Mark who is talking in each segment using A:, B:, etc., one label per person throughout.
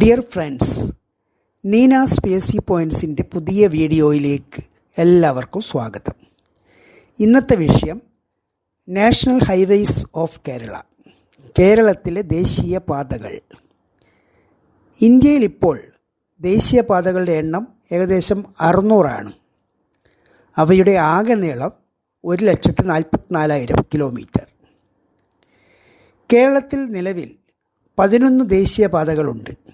A: Dear friends Neena's spicy പോയിന്റ്സിന്റെ പുതിയ വീഡിയോയിലേക്ക് എല്ലാവർക്കും സ്വാഗതം. ഇന്നത്തെ വിഷയം നാഷണൽ ഹൈവേസ് ഓഫ് കേരള കേരളത്തിലെ ദേശീയ പാതകൾ. ഇന്ത്യയിൽ ഇപ്പോൾ ദേശീയ പാതകളുടെ എണ്ണം ഏകദേശം അറുന്നൂറാണ്. അവയുടെ ആകെ നീളം ഒരു ലക്ഷത്തി നാൽപ്പത്തിനാലായിരം കിലോമീറ്റർ. കേരളത്തിൽ നിലവിൽ പതിനൊന്ന് ദേശീയപാതകളുണ്ട്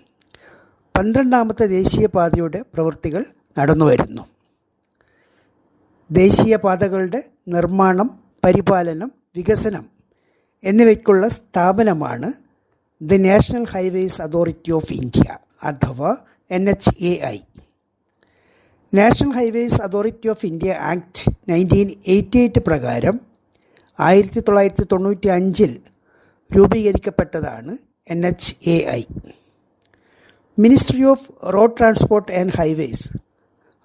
A: പന്ത്രണ്ടാമത്തെ ദേശീയപാതയുടെ പ്രവൃത്തികൾ നടന്നുവരുന്നു. ദേശീയപാതകളുടെ നിർമ്മാണം പരിപാലനം വികസനം എന്നിവയ്ക്കുള്ള സ്ഥാപനമാണ് the national highways authority of India അഥവാ N H A I. National highways authority of India act nineteen eighty eight പ്രകാരം ആയിരത്തി തൊള്ളായിരത്തി തൊണ്ണൂറ്റി അഞ്ചിൽ രൂപീകരിക്കപ്പെട്ടതാണ് N H A I. Ministry of road transport and highways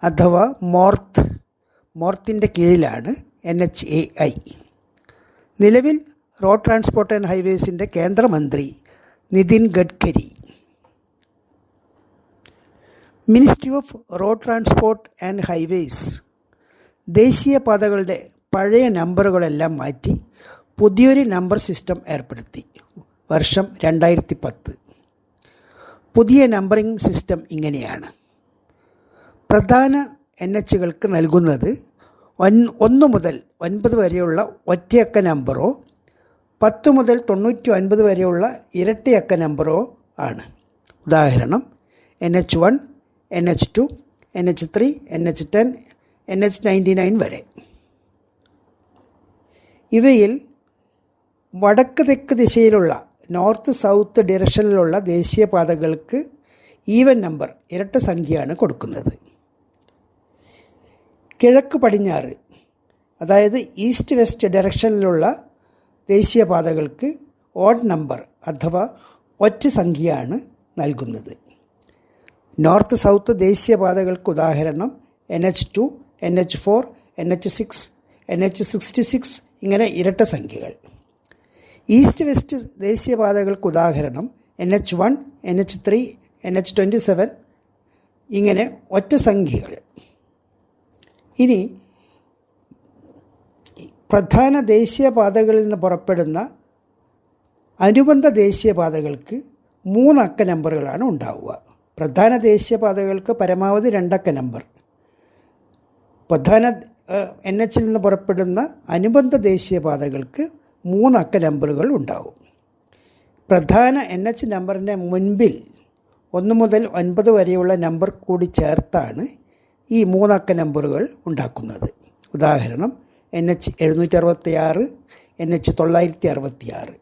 A: അഥവാ മോർത്ത് മോർത്തിന്റെ കീഴിലാണ് എൻ എച്ച് എ ഐ നിലവിൽ റോഡ് ട്രാൻസ്പോർട്ട് ആൻഡ് ഹൈവേസിന്റെ കേന്ദ്രമന്ത്രി Nitin Gadkari. Ministry of road transport and highways ദേശീയ പാതകളുടെ പഴയ നമ്പറുകളെല്ലാം മാറ്റി പുതിയൊരു നമ്പർ സിസ്റ്റം ഏർപ്പെടുത്തി. വർഷം രണ്ടായിരത്തി പത്ത്. പുതിയ നമ്പറിംഗ് സിസ്റ്റം ഇങ്ങനെയാണ്. പ്രധാന എൻ എച്ചുകൾക്ക് നൽകുന്നത് ഒൻ ഒന്ന് മുതൽ ഒൻപത് വരെയുള്ള ഒറ്റയക്ക നമ്പറോ പത്ത് മുതൽ തൊണ്ണൂറ്റി ഒൻപത് വരെയുള്ള ഇരട്ടയക്ക നമ്പറോ ആണ്. ഉദാഹരണം N H one N H two N H three N H ten N H ninety nine വരെ. ഇവയിൽ വടക്ക് തെക്ക് ദിശയിലുള്ള നോർത്ത് സൗത്ത് ഡിറക്ഷനിലുള്ള ദേശീയപാതകൾക്ക് ഈവൻ നമ്പർ ഇരട്ട സംഖ്യയാണ് കൊടുക്കുന്നത്. കിഴക്ക് പടിഞ്ഞാറ് അതായത് ഈസ്റ്റ് വെസ്റ്റ് ഡയറക്ഷനിലുള്ള ദേശീയപാതകൾക്ക് ഓഡ് നമ്പർ അഥവാ ഒറ്റ സംഖ്യയാണ് നൽകുന്നത്. നോർത്ത് സൗത്ത് ദേശീയപാതകൾക്ക് ഉദാഹരണം N H two N H four N H six N H sixty six ഇങ്ങനെ ഇരട്ട സംഖ്യകൾ. ഈസ്റ്റ് വെസ്റ്റ് ദേശീയപാതകൾക്ക് ഉദാഹരണം N H one N H three N H twenty seven ഇങ്ങനെ ഒറ്റ സംഖ്യകൾ. ഇനി പ്രധാന ദേശീയപാതകളിൽ നിന്ന് പുറപ്പെടുന്ന അനുബന്ധ ദേശീയപാതകൾക്ക് മൂന്നക്ക നമ്പറുകളാണ് ഉണ്ടാവുക. പ്രധാന ദേശീയപാതകൾക്ക് പരമാവധി രണ്ടക്ക നമ്പർ. പ്രധാന എൻ എച്ചിൽ നിന്ന് പുറപ്പെടുന്ന അനുബന്ധ ദേശീയപാതകൾക്ക് മൂന്നക്ക നമ്പറുകൾ ഉണ്ടാവും. പ്രധാന എൻ എച്ച് നമ്പറിന്റെ മുൻപിൽ ഒന്ന് മുതൽ ഒൻപത് വരെയുള്ള നമ്പർ കൂടി ചേർത്താണ് ഈ മൂന്നക്ക നമ്പറുകൾ ഉണ്ടാക്കുന്നത്. ഉദാഹരണം എൻ എച്ച് എഴുന്നൂറ്റി അറുപത്തി ആറ് എൻ എച്ച് തൊള്ളായിരത്തി അറുപത്തി ആറ്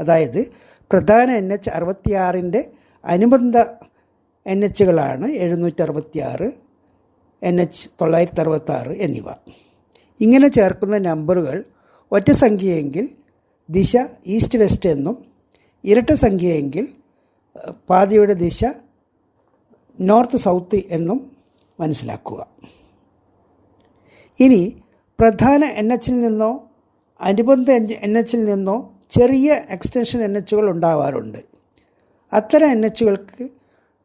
A: അതായത് പ്രധാന എൻ എച്ച് അറുപത്തിയാറിന്റെ അനുബന്ധ എൻ എച്ചുകളാണ് എഴുന്നൂറ്റി അറുപത്തി ആറ് എൻ എച്ച് തൊള്ളായിരത്തി എന്നിവ. ഇങ്ങനെ ചേർക്കുന്ന നമ്പറുകൾ ഒറ്റ സംഖ്യയെങ്കിൽ ദിശ ഈസ്റ്റ് വെസ്റ്റ് എന്നും ഇരട്ട സംഖ്യയെങ്കിൽ പാതയുടെ ദിശ നോർത്ത് സൗത്ത് എന്നും മനസ്സിലാക്കുക. ഇനി പ്രധാന എൻ എച്ചിൽ നിന്നോ അനുബന്ധ എൻ എച്ചിൽ നിന്നോ ചെറിയ എക്സ്റ്റൻഷൻ എൻ എച്ചുകൾ ഉണ്ടാവാറുണ്ട്. അത്തരം എൻ എച്ചുകൾക്ക്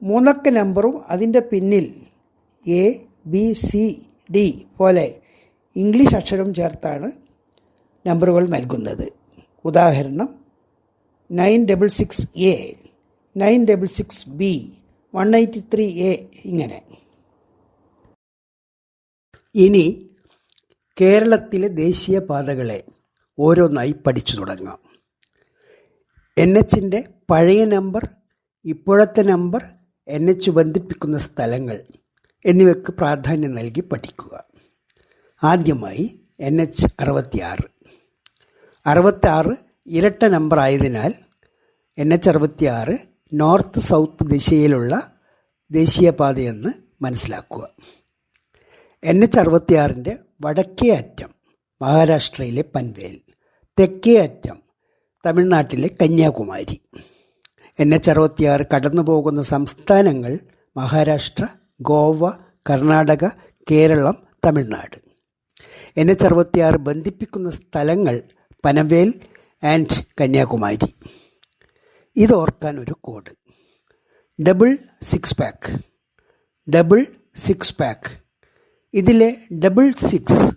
A: മൂന്നക്ക നമ്പറും അതിന്റെ പിന്നിൽ എ ബി സി ഡി പോലെ ഇംഗ്ലീഷ് അക്ഷരം ചേർത്താണ് നമ്പറുകൾ നൽകുന്നത്. ഉദാഹരണം nine double six A nine double six B one eighty three A ഇങ്ങനെ. ഇനി കേരളത്തിലെ ദേശീയ പാതകളെ ഓരോന്നായി പഠിച്ചു തുടങ്ങാം. എൻ എച്ചിന്റെ പഴയ നമ്പർ ഇപ്പോഴത്തെ നമ്പർ എൻ എച്ച് ബന്ധിപ്പിക്കുന്ന സ്ഥലങ്ങൾ എന്നിവയ്ക്ക് പ്രാധാന്യം നൽകി പഠിക്കുക. ആദ്യമായി എൻ എച്ച് അറുപത്തിയാറ്. അറുപത്താറ് ഇരട്ട നമ്പർ ആയതിനാൽ എൻ എച്ച് അറുപത്തിയാറ് നോർത്ത് സൗത്ത് ദിശയിലുള്ള ദേശീയപാതയെന്ന് മനസ്സിലാക്കുക. എൻ എച്ച് അറുപത്തിയാറിന്റെ വടക്കേ അറ്റം മഹാരാഷ്ട്രയിലെ പൻവേൽ തെക്കേ അറ്റം തമിഴ്നാട്ടിലെ കന്യാകുമാരി. എൻ എച്ച് അറുപത്തിയാറ് കടന്നു പോകുന്ന സംസ്ഥാനങ്ങൾ മഹാരാഷ്ട്ര ഗോവ കർണാടക കേരളം തമിഴ്നാട്. എൻ എച്ച് അറുപത്തിയാറ് ബന്ധിപ്പിക്കുന്ന സ്ഥലങ്ങൾ പനവേൽ ആൻഡ് കന്യാകുമാരി. ഇതോർക്കാൻ ഒരു code. Double six pack. Double six pack. ഇതിലെ double six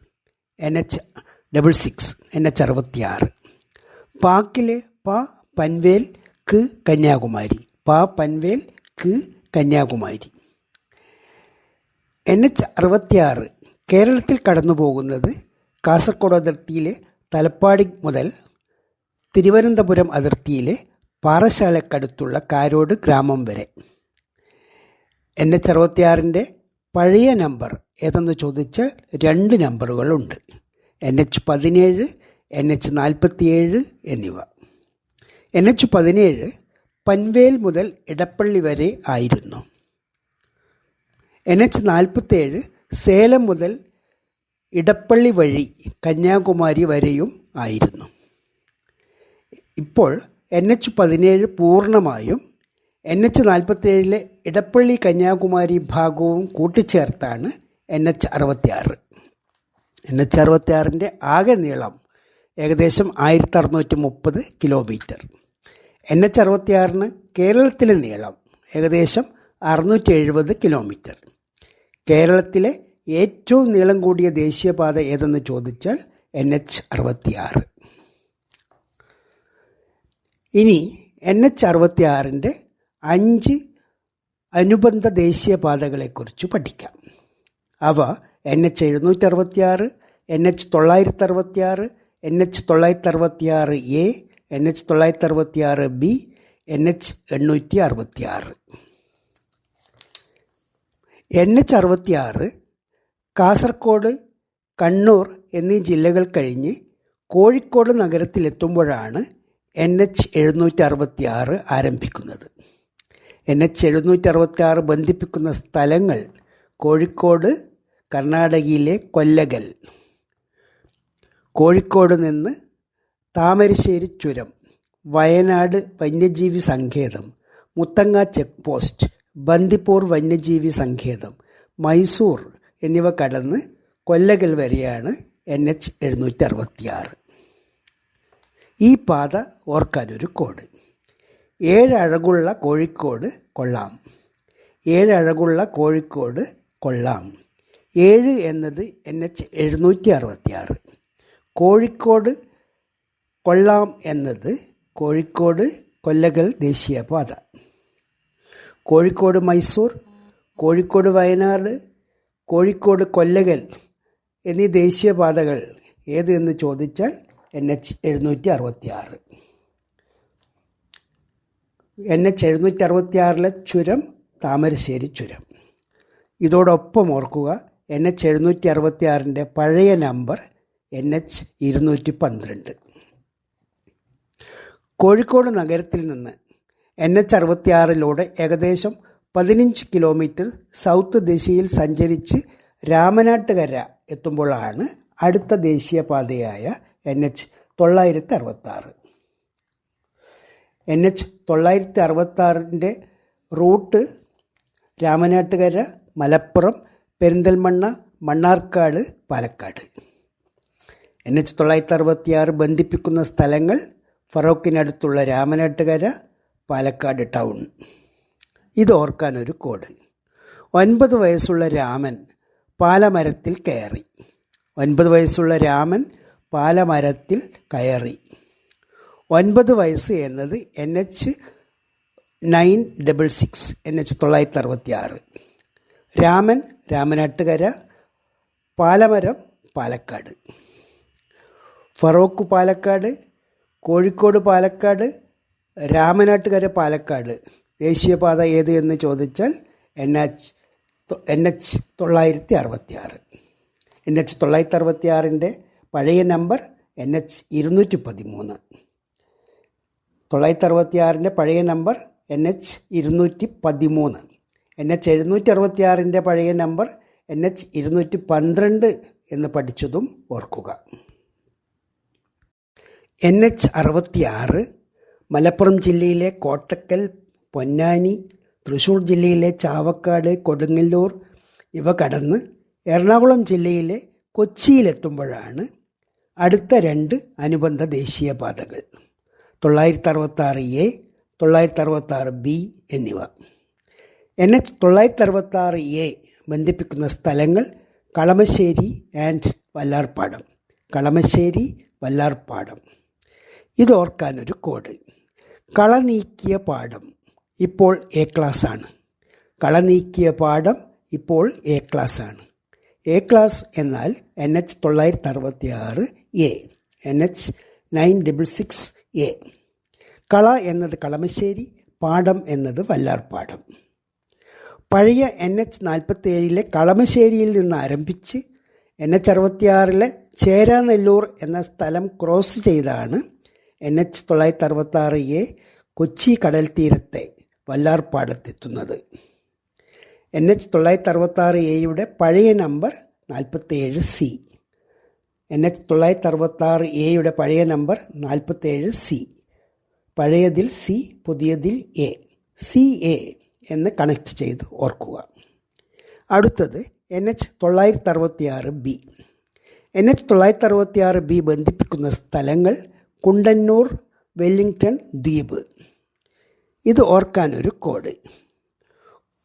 A: N H double six N H അറുപത്തിയാറ്. പാക്കിലെ പ പൻവേൽ ക് കന്യാകുമാരി. പ പൻവേൽ ക് കന്യാകുമാരി. എൻ എച്ച് അറുപത്തിയാറ് കേരളത്തിൽ കടന്നു പോകുന്നത് കാസർഗോഡ് അതിർത്തിയിലെ തലപ്പാടി മുതൽ തിരുവനന്തപുരം അതിർത്തിയിലെ പാറശാലക്കടുത്തുള്ള കാരോട് ഗ്രാമം വരെ. എൻ എച്ച് അറുപത്തിയാറിന്റെ പഴയ നമ്പർ ഏതെന്ന് ചോദിച്ചാൽ രണ്ട് നമ്പറുകളുണ്ട്. എൻ എച്ച് പതിനേഴ് എൻ എച്ച് നാൽപ്പത്തിയേഴ് എന്നിവ. എൻ എച്ച് പതിനേഴ് പൻവേൽ മുതൽ ഇടപ്പള്ളി വരെ ആയിരുന്നു. എൻ എച്ച് നാൽപ്പത്തേഴ് സേലം മുതൽ ഇടപ്പള്ളി വഴി കന്യാകുമാരി വരെയും ആയിരുന്നു. ഇപ്പോൾ എൻ എച്ച് പതിനേഴ് പൂർണമായും എൻ എച്ച് നാൽപ്പത്തേഴിലെ ഇടപ്പള്ളി കന്യാകുമാരി ഭാഗവും കൂട്ടിച്ചേർത്താണ് എൻ എച്ച് അറുപത്തിയാറ്. എൻ എച്ച് അറുപത്തിയാറിന്റെ ആകെ നീളം ഏകദേശം ആയിരത്തി അറുന്നൂറ്റി മുപ്പത് കിലോമീറ്റർ. എൻ എച്ച് അറുപത്തിയാറിന് കേരളത്തിലെ നീളം ഏകദേശം അറുന്നൂറ്റി എഴുപത് കിലോമീറ്റർ. കേരളത്തിലെ ഏറ്റവും നീളം കൂടിയ ദേശീയപാത ഏതെന്ന് ചോദിച്ചാൽ എൻ എച്ച് അറുപത്തിയാറ്. ഇനി എൻ എച്ച് അറുപത്തിയാറിന്റെ അഞ്ച് അനുബന്ധ ദേശീയപാതകളെക്കുറിച്ച് പഠിക്കാം. അവ എൻ എച്ച് എഴുന്നൂറ്റി അറുപത്തിയാറ് എൻ എച്ച് തൊള്ളായിരത്തി അറുപത്തിയാറ് എൻ എച്ച് തൊള്ളായിരത്തി അറുപത്തിയാറ് എ എൻ എച്ച് തൊള്ളായിരത്തി അറുപത്തിയാറ് ബി എൻ എച്ച് എണ്ണൂറ്റി അറുപത്തിയാറ് എൻ എച്ച് അറുപത്തിയാറ് കാസർഗോഡ് കണ്ണൂർ എന്നീ ജില്ലകൾ കഴിഞ്ഞ് കോഴിക്കോട് നഗരത്തിലെത്തുമ്പോഴാണ് എൻ എച്ച് എഴുന്നൂറ്റി അറുപത്തി ആറ് ആരംഭിക്കുന്നത്. എൻ എച്ച് എഴുന്നൂറ്റി അറുപത്തി ആറ് ബന്ധിപ്പിക്കുന്ന സ്ഥലങ്ങൾ കോഴിക്കോട് കർണാടകയിലെ കൊല്ലകൽ കോഴിക്കോട് നിന്ന് താമരശ്ശേരി ചുരം വയനാട് വന്യജീവി സങ്കേതം മുത്തങ്ങ ചെക്ക് പോസ്റ്റ് ബന്ദിപ്പൂർ വന്യജീവി സങ്കേതം മൈസൂർ എന്നിവ കടന്ന് കൊല്ലകൽ വരെയാണ് എൻ എച്ച് എഴുന്നൂറ്റി ഈ പാത ഓർക്കാനൊരു കോഡ് ഏഴഴകുള്ള കോഴിക്കോട് കൊള്ളാം. ഏഴഴകുള്ള കോഴിക്കോട് കൊള്ളാം. ഏഴ് എന്നത് എൻ എച്ച് എഴുന്നൂറ്റി അറുപത്തിയാറ് കോഴിക്കോട് കൊള്ളാം എന്നത് കോഴിക്കോട് കൊല്ലകൽ ദേശീയപാത. കോഴിക്കോട് മൈസൂർ കോഴിക്കോട് വയനാട് കോഴിക്കോട് കൊല്ലകൽ എന്നീ ദേശീയപാതകൾ ഏത് എന്ന് ചോദിച്ചാൽ എൻ എച്ച് എഴുന്നൂറ്റി അറുപത്തി ആറ് എൻ എച്ച് എഴുന്നൂറ്റി അറുപത്തി ആറിലെ ചുരം താമരശ്ശേരി ചുരം. ഇതോടൊപ്പം ഓർക്കുക എൻ എച്ച് എഴുന്നൂറ്റി അറുപത്തി ആറിന്റെ പഴയ നമ്പർ എൻ എച്ച് ഇരുന്നൂറ്റി പന്ത്രണ്ട് കോഴിക്കോട് നഗരത്തിൽ നിന്ന് എൻ എച്ച് അറുപത്തിയാറിലൂടെ ഏകദേശം പതിനഞ്ച് കിലോമീറ്റർ സൗത്ത് ദിശയിൽ സഞ്ചരിച്ച് രാമനാട്ടുകര എത്തുമ്പോഴാണ് അടുത്ത ദേശീയപാതയായ എൻ എച്ച് തൊള്ളായിരത്തി അറുപത്താറ് എൻ എച്ച് തൊള്ളായിരത്തി അറുപത്താറിന്റെ route Ramanattukara Malappuram Perinthalmanna Mannarkkad Palakkad. N H തൊള്ളായിരത്തി അറുപത്തിയാറ് ബന്ധിപ്പിക്കുന്ന സ്ഥലങ്ങൾ ഫറോക്കിനടുത്തുള്ള രാമനാട്ടുകര പാലക്കാട് ടൗൺ. ഇത് ഓർക്കാനൊരു കോഡ് ഒൻപത് വയസ്സുള്ള രാമൻ പാലമരത്തിൽ കയറി. ഒൻപത് വയസ്സുള്ള രാമൻ പാലമരത്തിൽ കയറി. ഒൻപത് വയസ്സ് എന്നത് N H nine double six N H തൊള്ളായിരത്തി അറുപത്തി ആറ് രാമൻ രാമനാട്ടുകര പാലമരം പാലക്കാട്. ഫറോക്ക് പാലക്കാട് കോഴിക്കോട് പാലക്കാട് രാമനാട്ടുകര പാലക്കാട്. ദേശീയപാത ഏത് എന്ന് ചോദിച്ചാൽ എൻ എച്ച് എൻ എച്ച് തൊള്ളായിരത്തി അറുപത്തി ആറ് എൻ എച്ച് തൊള്ളായിരത്തി അറുപത്തി ആറിന്റെ പഴയ നമ്പർ എൻ എച്ച് ഇരുന്നൂറ്റി പതിമൂന്ന് തൊള്ളായിരത്തി അറുപത്തി ആറിന്റെ പഴയ നമ്പർ എൻ എച്ച് ഇരുന്നൂറ്റി പതിമൂന്ന് എൻ എച്ച് എഴുന്നൂറ്റി അറുപത്തി ആറിന്റെ പഴയ നമ്പർ എൻ എച്ച് ഇരുന്നൂറ്റി പന്ത്രണ്ട് എന്ന് പഠിച്ചതും ഓർക്കുക. എൻ എച്ച് അറുപത്തി ആറ് മലപ്പുറം ജില്ലയിലെ കോട്ടക്കൽ പൊന്നാനി തൃശൂർ ജില്ലയിലെ ചാവക്കാട് കൊടുങ്ങല്ലൂർ ഇവ കടന്ന് എറണാകുളം ജില്ലയിലെ കൊച്ചിയിലെത്തുമ്പോഴാണ് അടുത്ത രണ്ട് അനുബന്ധ ദേശീയപാതകൾ. തൊള്ളായിരത്തി അറുപത്താറ് എ തൊള്ളായിരത്തി അറുപത്താറ് ബി എന്നിവ. എൻ എച്ച് തൊള്ളായിരത്തി അറുപത്താറ് എ ബന്ധിപ്പിക്കുന്ന സ്ഥലങ്ങൾ കളമശ്ശേരി ആൻഡ് വല്ലാർപ്പാടം കളമശ്ശേരി വല്ലാർപ്പാടം ഇതോർക്കാനൊരു കോഡ്. കള നീക്കിയ പാഠം ഇപ്പോൾ എ ക്ലാസ് ആണ്. കള നീക്കിയ പാഠം ഇപ്പോൾ എ ക്ലാസ് ആണ്. എ ക്ലാസ് എന്നാൽ എൻ എച്ച് തൊള്ളായിരത്തി അറുപത്തി ആറ് A N H nine double six A. കള എന്നത് കളമശ്ശേരി പാഠം എന്നത് വല്ലാർപാടം പഴയ എൻ എച്ച് നാൽപ്പത്തി ഏഴിലെ കളമശ്ശേരിയിൽ നിന്ന് ആരംഭിച്ച് എൻ എച്ച് അറുപത്തിയാറിലെ ചേരാനെല്ലൂർ എന്ന സ്ഥലം ക്രോസ് ചെയ്താണ് എൻ എച്ച് തൊള്ളായിരത്തി അറുപത്തി ആറ് എ കൊച്ചി കടൽ തീരത്തെ വല്ലാർപാടത്തെത്തുന്നത് എൻ എച്ച് തൊള്ളായിരത്തി അറുപത്താറ് എയുടെ പഴയ നമ്പർ നാൽപ്പത്തേഴ് സി. എൻ എച്ച് തൊള്ളായിരത്തി അറുപത്താറ് എയുടെ പഴയ നമ്പർ നാൽപ്പത്തേഴ് സി. പഴയതിൽ സി പുതിയതിൽ എ. സി എ എന്ന് കണക്ട് ചെയ്ത് ഓർക്കുക. അടുത്തത് എൻ എച്ച് തൊള്ളായിരത്തി അറുപത്തിയാറ് ബി. എൻ എച്ച് തൊള്ളായിരത്തി അറുപത്തിയാറ് ബി ബന്ധിപ്പിക്കുന്ന സ്ഥലങ്ങൾ കുണ്ടന്നൂർ വെല്ലിംഗ്ടൺ ദ്വീപ്. ഇത് ഓർക്കാനൊരു കോഡ്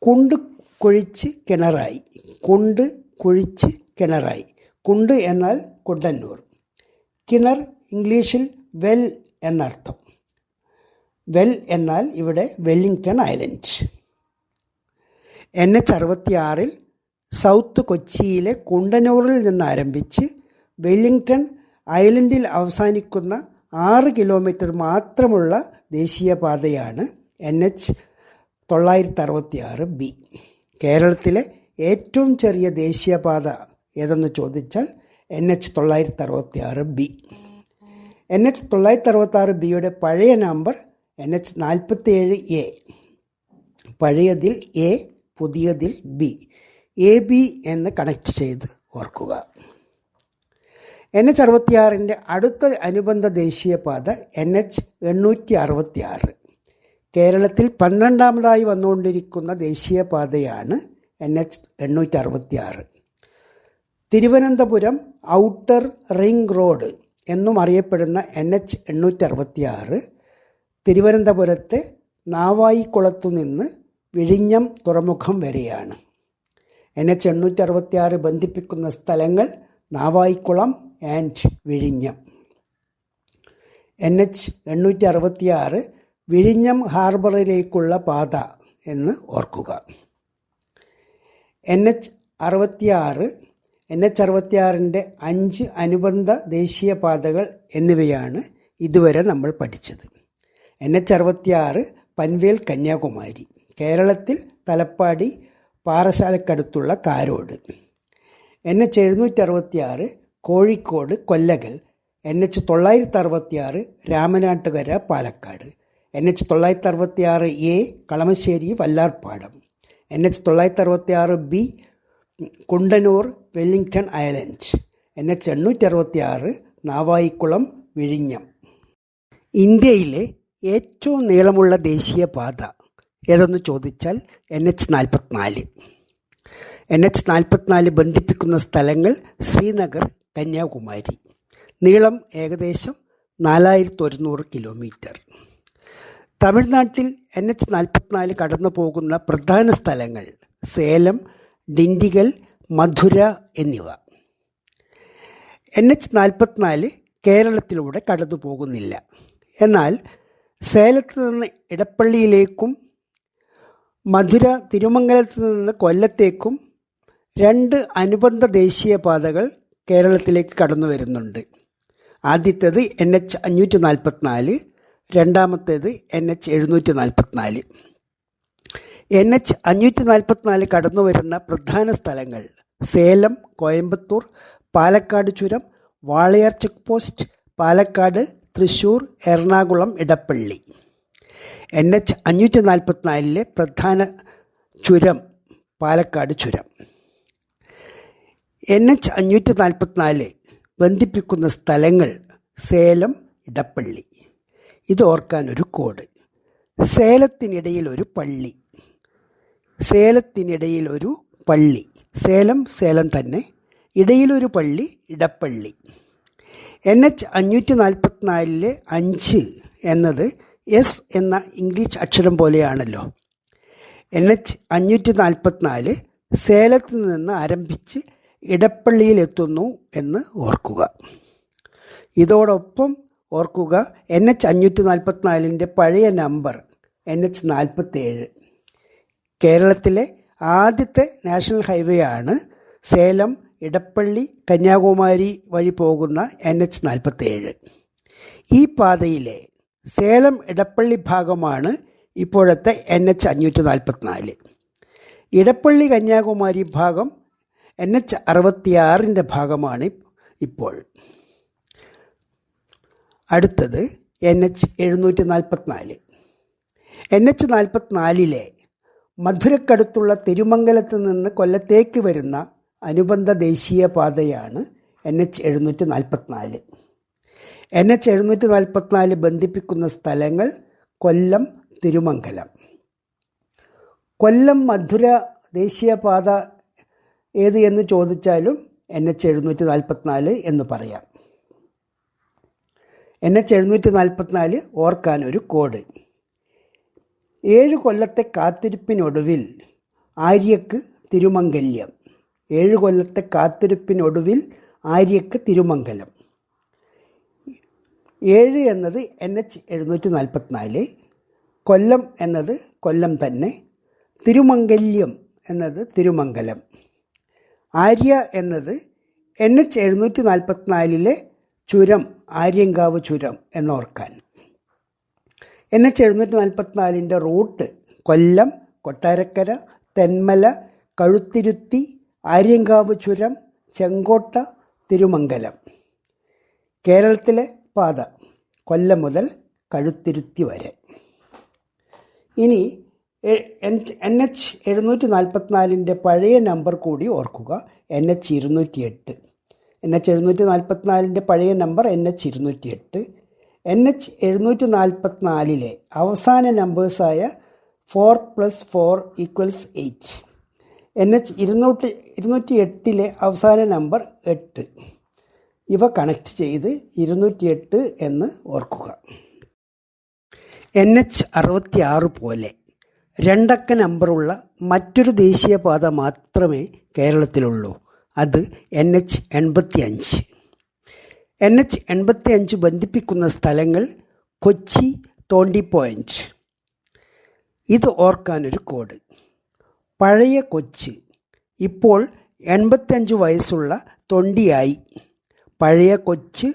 A: കുണ്ട് കുഴിച്ച് കിണറായി. കുണ്ട് കുഴിച്ച് കിണറായി. കുണ്ട് എന്നാൽ കുണ്ടന്നൂർ. കിണർ ഇംഗ്ലീഷിൽ വെൽ എന്നർത്ഥം. വെൽ എന്നാൽ ഇവിടെ വെല്ലിംഗ്ടൺ ഐലൻഡ്. എൻ എച്ച് അറുപത്തിയാറിൽ സൗത്ത് കൊച്ചിയിലെ കുണ്ടനൂറിൽ നിന്ന് ആരംഭിച്ച് വെല്ലിംഗ്ടൺ ഐലൻഡിൽ അവസാനിക്കുന്ന ആറ് കിലോമീറ്റർ മാത്രമുള്ള ദേശീയപാതയാണ് എൻ എച്ച് തൊള്ളായിരത്തി അറുപത്തി ആറ് ബി. കേരളത്തിലെ ഏറ്റവും ചെറിയ ദേശീയപാത ഏതെന്ന് ചോദിച്ചാൽ എൻ എച്ച് തൊള്ളായിരത്തി അറുപത്തി ആറ് ബി. എൻ എച്ച് തൊള്ളായിരത്തി അറുപത്തി ആറ് ബിയുടെ പഴയ നമ്പർ എൻ എച്ച് നാൽപ്പത്തി ഏഴ് എ. പഴയതിൽ എ പുതിയതിൽ ബി. എ ബി എന്ന് കണക്ട് ചെയ്ത് ഓർക്കുക. എൻ എച്ച് അറുപത്തിയാറിന്റെ അടുത്ത അനുബന്ധ ദേശീയപാത എൻ എച്ച് എണ്ണൂറ്റി അറുപത്തി ആറ് കേരളത്തിൽ പന്ത്രണ്ടാമതായി വന്നുകൊണ്ടിരിക്കുന്ന ദേശീയപാതയാണ് എൻ എച്ച് എണ്ണൂറ്റി അറുപത്തി ആറ് തിരുവനന്തപുരം ഔട്ടർ റിംഗ് റോഡ് എന്നും അറിയപ്പെടുന്ന എൻ എച്ച് എണ്ണൂറ്റി അറുപത്തി ആറ് തിരുവനന്തപുരത്തെ നാവായിക്കുളത്തു നിന്ന് വിഴിഞ്ഞം തുറമുഖം വരെയാണ്. എൻ എച്ച് എണ്ണൂറ്റി അറുപത്തി ആറ് ബന്ധിപ്പിക്കുന്ന സ്ഥലങ്ങൾ നാവായിക്കുളം ആൻഡ് വിഴിഞ്ഞം. എൻ എച്ച് എണ്ണൂറ്റി അറുപത്തി ആറ് വിഴിഞ്ഞം ഹാർബറിലേക്കുള്ള പാത എന്ന് ഓർക്കുക. എൻ എച്ച് അറുപത്തിയാറ് എൻ എച്ച് അറുപത്തിയാറിന്റെ അഞ്ച് അനുബന്ധ ദേശീയപാതകൾ എന്നിവയാണ് ഇതുവരെ നമ്മൾ പഠിച്ചത്. എൻ എച്ച് അറുപത്തിയാറ് പൻവേൽ കന്യാകുമാരി കേരളത്തിൽ തലപ്പാടി പാറശാലക്കടുത്തുള്ള കാരോട്. എൻ എച്ച് എഴുന്നൂറ്റി അറുപത്തിയാറ് കോഴിക്കോട് കൊല്ലകൽ എൻ എച്ച് തൊള്ളായിരത്തി അറുപത്തിയാറ് രാമനാട്ടുകര പാലക്കാട്. എൻ എച്ച് തൊള്ളായിരത്തി അറുപത്തിയാറ് A Kalamassery Vallarpadam N H തൊള്ളായിരത്തി അറുപത്തിയാറ് B Kundanoor Wellington Island. N H എണ്ണൂറ്റി അറുപത്തിയാറ് നാവായിക്കുളം വിഴിഞ്ഞം. ഇന്ത്യയിലെ ഏറ്റവും നീളമുള്ള ദേശീയപാത ഏതെന്ന് ചോദിച്ചാൽ എൻ എച്ച് നാൽപ്പത്തിനാല് എൻ എച്ച് നാൽപ്പത്തിനാല് ബന്ധിപ്പിക്കുന്ന സ്ഥലങ്ങൾ ശ്രീനഗർ കന്യാകുമാരി. നീളം ഏകദേശം നാലായിരത്തി ഒരുന്നൂറ് കിലോമീറ്റർ. തമിഴ്നാട്ടിൽ എൻ എച്ച് നാൽപ്പത്തിനാല് കടന്നു പോകുന്ന പ്രധാന സ്ഥലങ്ങൾ സേലം ഡിണ്ടിഗൽ മധുര എന്നിവ. എൻ എച്ച് നാൽപ്പത്തിനാല് കേരളത്തിലൂടെ കടന്നു പോകുന്നില്ല എന്നാൽ സേലത്ത് നിന്ന് ഇടപ്പള്ളിയിലേക്കും മധുര തിരുമംഗലത്ത് നിന്ന് കൊല്ലത്തേക്കും രണ്ട് അനുബന്ധ ദേശീയപാതകൾ കേരളത്തിലേക്ക് കടന്നു വരുന്നുണ്ട് ആദ്യത്തേത് എൻ എച്ച് അഞ്ഞൂറ്റി നാൽപ്പത്തിനാല് രണ്ടാമത്തേത് എൻ എച്ച് എഴുന്നൂറ്റി നാൽപ്പത്തിനാല് എൻ എച്ച് അഞ്ഞൂറ്റി നാൽപ്പത്തിനാല് കടന്നു വരുന്ന പ്രധാന സ്ഥലങ്ങൾ സേലം കോയമ്പത്തൂർ പാലക്കാട് ചുരം Walayar check post Palakkad Thrissur Ernakulam Edappally. N H അഞ്ഞൂറ്റി നാൽപ്പത്തിനാലിലെ പ്രധാന ചുരം പാലക്കാട് ചുരം. എൻ എച്ച് അഞ്ഞൂറ്റി നാൽപ്പത്തിനാല് ബന്ധിപ്പിക്കുന്ന സ്ഥലങ്ങൾ സേലം ഇടപ്പള്ളി. ഇത് ഓർക്കാൻ ഒരു കോഡ്. സേലത്തിനിടയിൽ ഒരു പള്ളി. സേലത്തിനിടയിൽ ഒരു പള്ളി. സേലം സേലം തന്നെ. ഇടയിലൊരു പള്ളി ഇടപ്പള്ളി. എൻ എച്ച് അഞ്ഞൂറ്റി നാൽപ്പത്തിനാലിലെ അഞ്ച് എന്നത് എസ് എന്ന ഇംഗ്ലീഷ് അക്ഷരം പോലെയാണല്ലോ. എൻ എച്ച് അഞ്ഞൂറ്റി നാൽപ്പത്തിനാല് സേലത്ത് നിന്ന് ആരംഭിച്ച് ഇടപ്പള്ളിയിലെത്തുന്നു എന്ന് ഓർക്കുക. ഇതോടൊപ്പം ഓർക്കുക എൻ എച്ച് അഞ്ഞൂറ്റി നാൽപ്പത്തിനാലിന്റെ പഴയ നമ്പർ എൻ എച്ച് നാൽപ്പത്തേഴ് കേരളത്തിലെ ആദ്യത്തെ നാഷണൽ ഹൈവേ ആണ് സേലം ഇടപ്പള്ളി കന്യാകുമാരി വഴി പോകുന്ന എൻ എച്ച് നാൽപ്പത്തേഴ് ഈ പാതയിലെ സേലം ഇടപ്പള്ളി ഭാഗമാണ് ഇപ്പോഴത്തെ എൻ എച്ച് അഞ്ഞൂറ്റി നാൽപ്പത്തിനാല് ഇടപ്പള്ളി കന്യാകുമാരി ഭാഗം എൻ എച്ച് അറുപത്തിയാറിന്റെ ഭാഗമാണ് ഇപ്പോൾ. അടുത്തത് എൻ എച്ച് എഴുന്നൂറ്റി നാൽപ്പത്തിനാല് എൻ എച്ച് നാൽപ്പത്തിനാലിലെ മധുരക്കടുത്തുള്ള തിരുമംഗലത്ത് നിന്ന് കൊല്ലത്തേക്ക് വരുന്ന അനുബന്ധ ദേശീയപാതയാണ് എൻ എച്ച് എഴുന്നൂറ്റി നാൽപ്പത്തിനാല് എൻ എച്ച് എഴുന്നൂറ്റി നാൽപ്പത്തിനാല് ബന്ധിപ്പിക്കുന്ന സ്ഥലങ്ങൾ കൊല്ലം തിരുമംഗലം. കൊല്ലം മധുര ദേശീയപാത ഏത് എന്ന് ചോദിച്ചാലും എൻ എച്ച് എഴുന്നൂറ്റി നാൽപ്പത്തിനാല് എന്ന് പറയാം. എൻ എച്ച് എഴുന്നൂറ്റി നാൽപ്പത്തിനാല് ഓർക്കാൻ ഒരു കോഡ്. ഏഴ് കൊല്ലത്തെ കാത്തിരിപ്പിനൊടുവിൽ ആര്യക്ക് തിരുമംഗല്യം. ഏഴ് കൊല്ലത്തെ കാത്തിരിപ്പിനൊടുവിൽ ആര്യക്ക് തിരുമംഗലം. ഏഴ് എന്നത് എൻ എച്ച് എഴുന്നൂറ്റി നാൽപ്പത്തിനാല് കൊല്ലം എന്നത് കൊല്ലം തന്നെ തിരുമംഗല്യം എന്നത് തിരുമംഗലം. ആര്യ എന്നത് എൻ എച്ച് എഴുന്നൂറ്റി നാൽപ്പത്തിനാലിലെ ചുരം ആര്യങ്കാവ് ചുരം എന്നോർക്കാൻ. എൻ എച്ച് എഴുന്നൂറ്റി നാൽപ്പത്തിനാലിന്റെ റൂട്ട് കൊല്ലം കൊട്ടാരക്കര തെന്മല കഴുത്തിരുത്തി ആര്യങ്കാവ് ചുരം ചെങ്കോട്ട തിരുമംഗലം. കേരളത്തിലെ പാത കൊല്ലം മുതൽ കഴുത്തിരുത്തി വരെ. ഇനി എൻ എച്ച് എഴുന്നൂറ്റി നാൽപ്പത്തിനാലിന്റെ പഴയ നമ്പർ കൂടി ഓർക്കുക. എൻ എച്ച് ഇരുന്നൂറ്റി എട്ട് എൻ എച്ച് എഴുന്നൂറ്റി നാൽപ്പത്തിനാലിന്റെ പഴയ നമ്പർ എൻ എച്ച് ഇരുന്നൂറ്റി എട്ട് എൻ എച്ച് എഴുന്നൂറ്റി നാൽപ്പത്തിനാലിലെ അവസാന നമ്പേഴ്സായ four plus four equals eight. N H ഇരുന്നൂറ്റി ഇരുന്നൂറ്റി എട്ടിലെ അവസാന നമ്പർ എട്ട്. ഇവ കണക്ട് ചെയ്ത് ഇരുന്നൂറ്റി എട്ട് എന്ന് ഓർക്കുക. എൻ എച്ച് അറുപത്തി ആറ് പോലെ രണ്ടക്ക നമ്പറുള്ള മറ്റൊരു ദേശീയപാത മാത്രമേ കേരളത്തിലുള്ളൂ. അത് എൻ എച്ച് എൺപത്തി അഞ്ച് എൻ എച്ച് എൺപത്തി അഞ്ച് ബന്ധിപ്പിക്കുന്ന സ്ഥലങ്ങൾ കൊച്ചി തോണ്ടി പോയിന്റ് ഇത് ഓർക്കാനൊരു കോഡ്. പഴയ കൊച്ചി. ഇപ്പോൾ എൺപത്തഞ്ച് വയസ്സുള്ള തൊണ്ടിയായി. പഴയ കൊച്ച്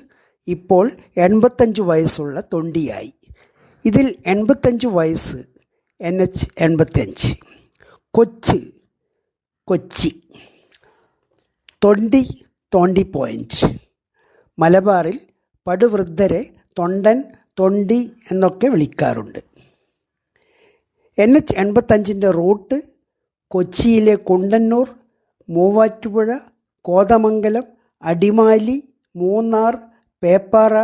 A: ഇപ്പോൾ എൺപത്തഞ്ച് വയസ്സുള്ള തൊണ്ടിയായി. ഇതിൽ എൺപത്തഞ്ച് വയസ്സ് എൻ എച്ച് എൺപത്തഞ്ച് കൊച്ച്. കൊച്ചി. തൊണ്ടി തോണ്ടി പോയിന്റ് മലബാറിൽ പടുവൃദ്ധരെ തൊണ്ടൻ തൊണ്ടി എന്നൊക്കെ വിളിക്കാറുണ്ട്. എൻ എച്ച് എൺപത്തഞ്ചിന്റെ റൂട്ട് കൊച്ചിയിലെ കുണ്ടന്നൂർ മൂവാറ്റുപുഴ കോതമംഗലം അടിമാലി മൂന്നാർ പേപ്പാറ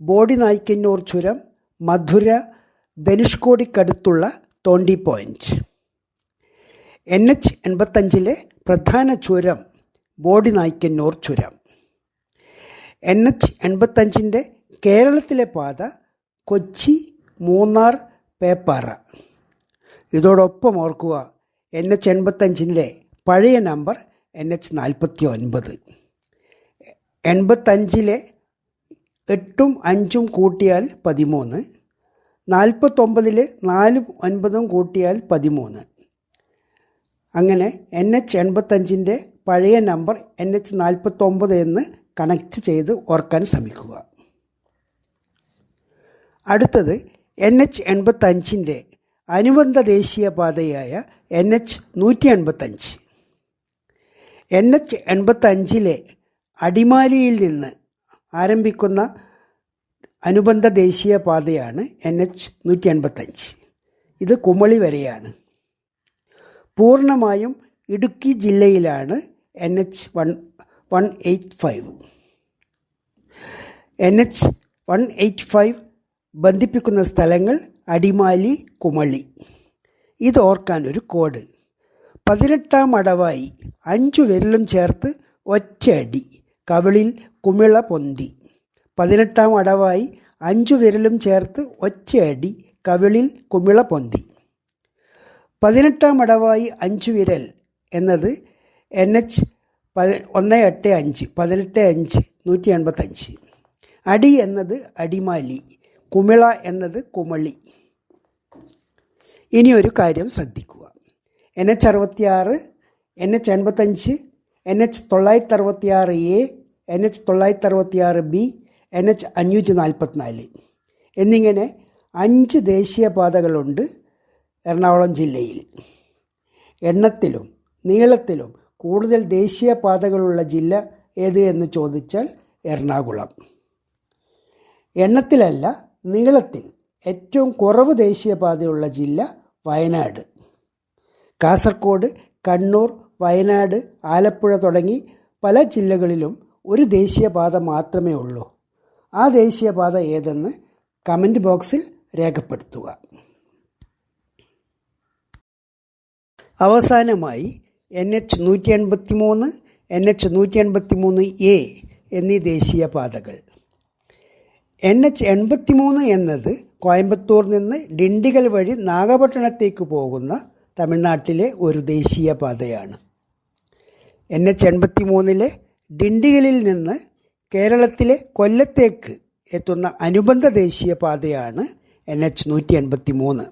A: ബോഡിനായ്ക്കന്നൂർ ചുരം മധുര ധനുഷ്കോടിക്കടുത്തുള്ള തോണ്ടി പോയിന്റ് എൻ എച്ച് എൺപത്തഞ്ചിലെ പ്രധാന ചുരം ബോഡിനായ്ക്കന്നൂർ ചുരം. എൻ എച്ച് എൺപത്തഞ്ചിന്റെ കേരളത്തിലെ പാത കൊച്ചി മൂന്നാർ പേപ്പാറ. ഇതോടൊപ്പം ഓർക്കുക എൻ എച്ച് എൺപത്തഞ്ചിന്റെ പഴയ നമ്പർ എൻ എച്ച് നാൽപ്പത്തി ഒൻപത് എൺപത്തഞ്ചിലെ എട്ടും അഞ്ചും കൂട്ടിയാൽ പതിമൂന്ന് നാൽപ്പത്തൊമ്പതിൽ നാലും ഒൻപതും കൂട്ടിയാൽ പതിമൂന്ന്. അങ്ങനെ എൻ എച്ച് എൺപത്തഞ്ചിന്റെ പഴയ നമ്പർ എൻ എച്ച് നാൽപ്പത്തൊമ്പത് എന്ന് കണക്റ്റ് ചെയ്ത് ഓർക്കാൻ ശ്രമിക്കുക. അടുത്തത് എൻ എച്ച് എൺപത്തഞ്ചിന്റെ അനുബന്ധ ദേശീയപാതയായ എൻ എച്ച് നൂറ്റി എൺപത്തഞ്ച് എൻ എച്ച് എൺപത്തഞ്ചിലെ അടിമാലിയിൽ നിന്ന് ആരംഭിക്കുന്ന അനുബന്ധ ദേശീയപാതയാണ് എൻ എച്ച് നൂറ്റി എൺപത്തഞ്ച് ഇത് കുമളി വരെയാണ്. പൂർണമായും ഇടുക്കി ജില്ലയിലാണ് N H one one eight five. N H one eight five ബന്ധിപ്പിക്കുന്ന സ്ഥലങ്ങൾ അടിമാലി കുമളി. ഇത് ഓർക്കാൻ ഒരു കോഡ്. പതിനെട്ടാം അടവായി അഞ്ചു വിരലും ചേർത്ത് ഒറ്റയടി കവിളിൽ കുമിള പൊന്തി. പതിനെട്ടാം അടവായി അഞ്ചു വിരലും ചേർത്ത് ഒറ്റയടി കവിളിൽ കുമിള പൊന്തി. പതിനെട്ടാം അടവായി അഞ്ചു വിരൽ എന്നത് എൻ എച്ച് പതി ഒന്ന് എട്ട് അഞ്ച് പതിനെട്ട് അഞ്ച് നൂറ്റി എൺപത്തഞ്ച്. അടി എന്നത് അടിമാലി കുമിള എന്നത് കുമളി. ഇനി ഒരു കാര്യം ശ്രദ്ധിക്കുക. എൻ എച്ച് അറുപത്തിയാറ് എൻ എച്ച് എൺപത്തഞ്ച് എൻ എച്ച് തൊള്ളായിരത്തി അറുപത്തിയാറ് എ എൻ എച്ച് തൊള്ളായിരത്തി അറുപത്തിയാറ് ബി എൻ എച്ച് അഞ്ഞൂറ്റി നാൽപ്പത്തിനാല് എന്നിങ്ങനെ അഞ്ച് ദേശീയപാതകളുണ്ട് എറണാകുളം ജില്ലയിൽ. എണ്ണത്തിലും നീളത്തിലും കൂടുതൽ ദേശീയപാതകളുള്ള ജില്ല ഏത് എന്ന് ചോദിച്ചാൽ എറണാകുളം. എണ്ണത്തിലല്ല നീളത്തിൽ ഏറ്റവും കുറവ് ദേശീയപാതയുള്ള ജില്ല വയനാട്. കാസർഗോഡ് കണ്ണൂർ വയനാട് ആലപ്പുഴ തുടങ്ങി പല ജില്ലകളിലും ഒരു ദേശീയപാത മാത്രമേ ഉള്ളൂ. ആ ദേശീയപാത ഏതെന്ന് കമന്റ് ബോക്സിൽ രേഖപ്പെടുത്തുക. അവസാനമായി എൻ എച്ച് നൂറ്റി എൺപത്തി മൂന്ന് എൻ എച്ച് നൂറ്റി എൺപത്തി മൂന്ന് എ എന്നീ ദേശീയപാതകൾ എൻ എച്ച് എൺപത്തി മൂന്ന് എന്നത് കോയമ്പത്തൂർ നിന്ന് ഡിണ്ടിഗൽ വഴി നാഗപട്ടണത്തേക്ക് പോകുന്ന തമിഴ്നാട്ടിലെ ഒരു ദേശീയപാതയാണ് എൻ എച്ച് എൺപത്തി മൂന്നിലെ ഡിണ്ടിഗലിൽ നിന്ന് കേരളത്തിലെ കൊല്ലത്തേക്ക് എത്തുന്ന അനുബന്ധ ദേശീയപാതയാണ് എൻ എച്ച് നൂറ്റി എൺപത്തി മൂന്ന്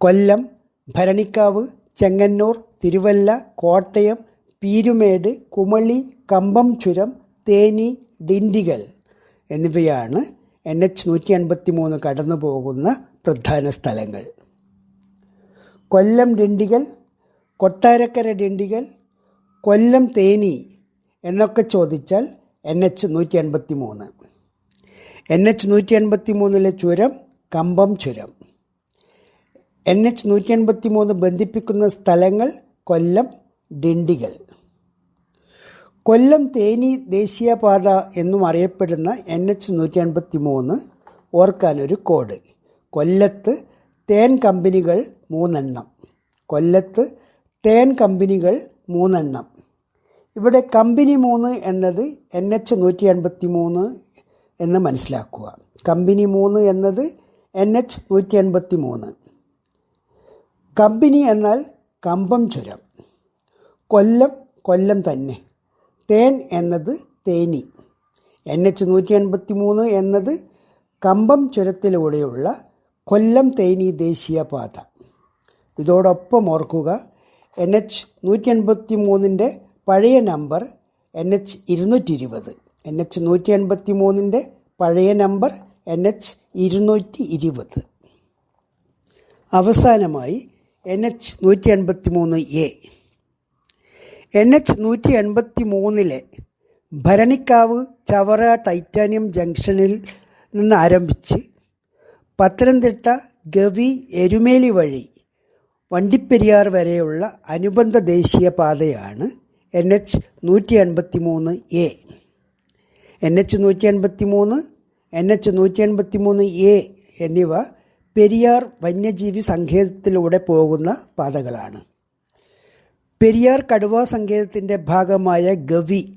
A: കൊല്ലം ഭരണിക്കാവ് ചെങ്ങന്നൂർ തിരുവല്ല കോട്ടയം പീരുമേട് കുമളി കമ്പം ചുരം തേനി ഡിണ്ടിഗൽ എന്നിവയാണ് എൻ എച്ച് നൂറ്റി അൻപത്തി മൂന്ന് കടന്നു പോകുന്ന പ്രധാന സ്ഥലങ്ങൾ. കൊല്ലം ഡിണ്ടിഗൽ കൊട്ടാരക്കര ഡിണ്ടിഗൽ കൊല്ലം തേനി എന്നൊക്കെ ചോദിച്ചാൽ എൻ എച്ച് നൂറ്റി അൻപത്തി മൂന്ന് എൻ എച്ച് നൂറ്റി അൻപത്തി മൂന്നിലെ ചുരം കമ്പം ചുരം. എൻ എച്ച് നൂറ്റി അൻപത്തി മൂന്ന് ബന്ധിപ്പിക്കുന്ന സ്ഥലങ്ങൾ കൊല്ലം ഡിണ്ടിഗൽ. കൊല്ലം തേനി ദേശീയപാത എന്നും അറിയപ്പെടുന്ന എൻ എച്ച് നൂറ്റി അൻപത്തി മൂന്ന് ഓർക്കാനൊരു കോഡ്. കൊല്ലത്ത് തേൻ കമ്പനികൾ മൂന്നെണ്ണം. കൊല്ലത്ത് തേൻ കമ്പനികൾ മൂന്നെണ്ണം. ഇവിടെ കമ്പനി മൂന്ന് എന്നത് എൻ എച്ച് നൂറ്റി അൻപത്തി മൂന്ന് എന്ന് മനസ്സിലാക്കുക. കമ്പനി മൂന്ന് എന്നത് എൻ എച്ച് നൂറ്റി അൻപത്തി മൂന്ന് കമ്പനി എന്നാൽ കമ്പം ചുരം. കൊല്ലം കൊല്ലം തന്നെ. തേൻ എന്നത് തേനി. എൻ എച്ച് നൂറ്റി എൺപത്തി മൂന്ന് എന്നത് കമ്പം ചുരത്തിലൂടെയുള്ള കൊല്ലം തേനി ദേശീയപാത ഇതോടൊപ്പം ഓർക്കുക എൻ എച്ച് നൂറ്റി എൺപത്തി മൂന്നിന്റെ പഴയ നമ്പർ എൻ എച്ച് ഇരുന്നൂറ്റി ഇരുപത് എൻ എച്ച് നൂറ്റി എൺപത്തി മൂന്നിന്റെ പഴയ നമ്പർ എൻ എച്ച് ഇരുന്നൂറ്റി ഇരുപത് അവസാനമായി എൻ എച്ച് നൂറ്റി എൺപത്തി മൂന്ന് എ. എൻ എച്ച് നൂറ്റി എൺപത്തി മൂന്നിലെ ഭരണിക്കാവ് ചവറ ടൈറ്റാനിയം ജംഗ്ഷനിൽ നിന്ന് ആരംഭിച്ച് പത്തനംതിട്ട ഗവി എരുമേലി വഴി വണ്ടിപ്പെരിയാർ വരെയുള്ള അനുബന്ധ ദേശീയപാതയാണ് എൻ എച്ച് നൂറ്റി എൺപത്തി മൂന്ന് എ. എൻ എച്ച് നൂറ്റി എൺപത്തി മൂന്ന് എൻ എച്ച് നൂറ്റി എൺപത്തി മൂന്ന് എ എന്നിവ പെരിയാർ വന്യജീവി സങ്കേതത്തിലൂടെ പോകുന്ന പാതകളാണ്. പെരിയാർ കടുവ സങ്കേതത്തിന്റെ ഭാഗമായ ഗവി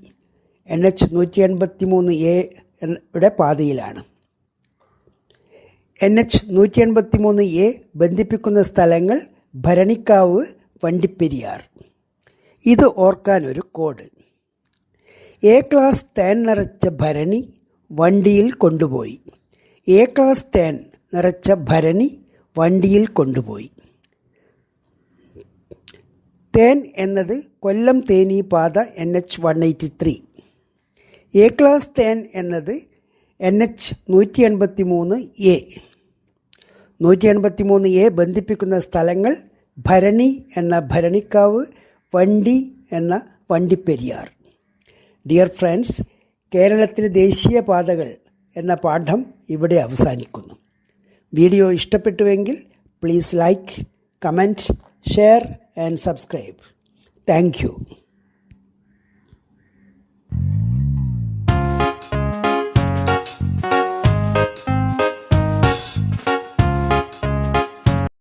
A: എൻ എച്ച് നൂറ്റി എൺപത്തി മൂന്ന് യുടെ പാതയിലാണ്. എൻ എച്ച് നൂറ്റി എൺപത്തി മൂന്ന് എ ബന്ധിപ്പിക്കുന്ന സ്ഥലങ്ങൾ ഭരണിക്കാവ് വണ്ടിപ്പെരിയാർ. ഇത് ഓർക്കാൻ ഒരു കോഡ്. എ ക്ലാസ് തേൻ നിറച്ച ഭരണി വണ്ടിയിൽ കൊണ്ടുപോയി. എ ക്ലാസ് തേൻ നിറച്ച ഭരണി വണ്ടിയിൽ കൊണ്ടുപോയി. തേൻ എന്നത് കൊല്ലം തേനി പാത N H one eighty three. A class തേൻ എന്നത് എൻ എച്ച് നൂറ്റി എൺപത്തി മൂന്ന് എ. നൂറ്റി എൺപത്തി മൂന്ന് എ ബന്ധിപ്പിക്കുന്ന സ്ഥലങ്ങൾ ഭരണി എന്ന ഭരണിക്കാവ് വണ്ടി എന്ന വണ്ടിപ്പെരിയാർ. ഡിയർ ഫ്രണ്ട്സ് കേരളത്തിലെ ദേശീയ പാതകൾ എന്ന പാഠം ഇവിടെ അവസാനിക്കുന്നു. വീഡിയോ ഇഷ്ടപ്പെട്ടുവെങ്കിൽ please like comment share and subscribe thank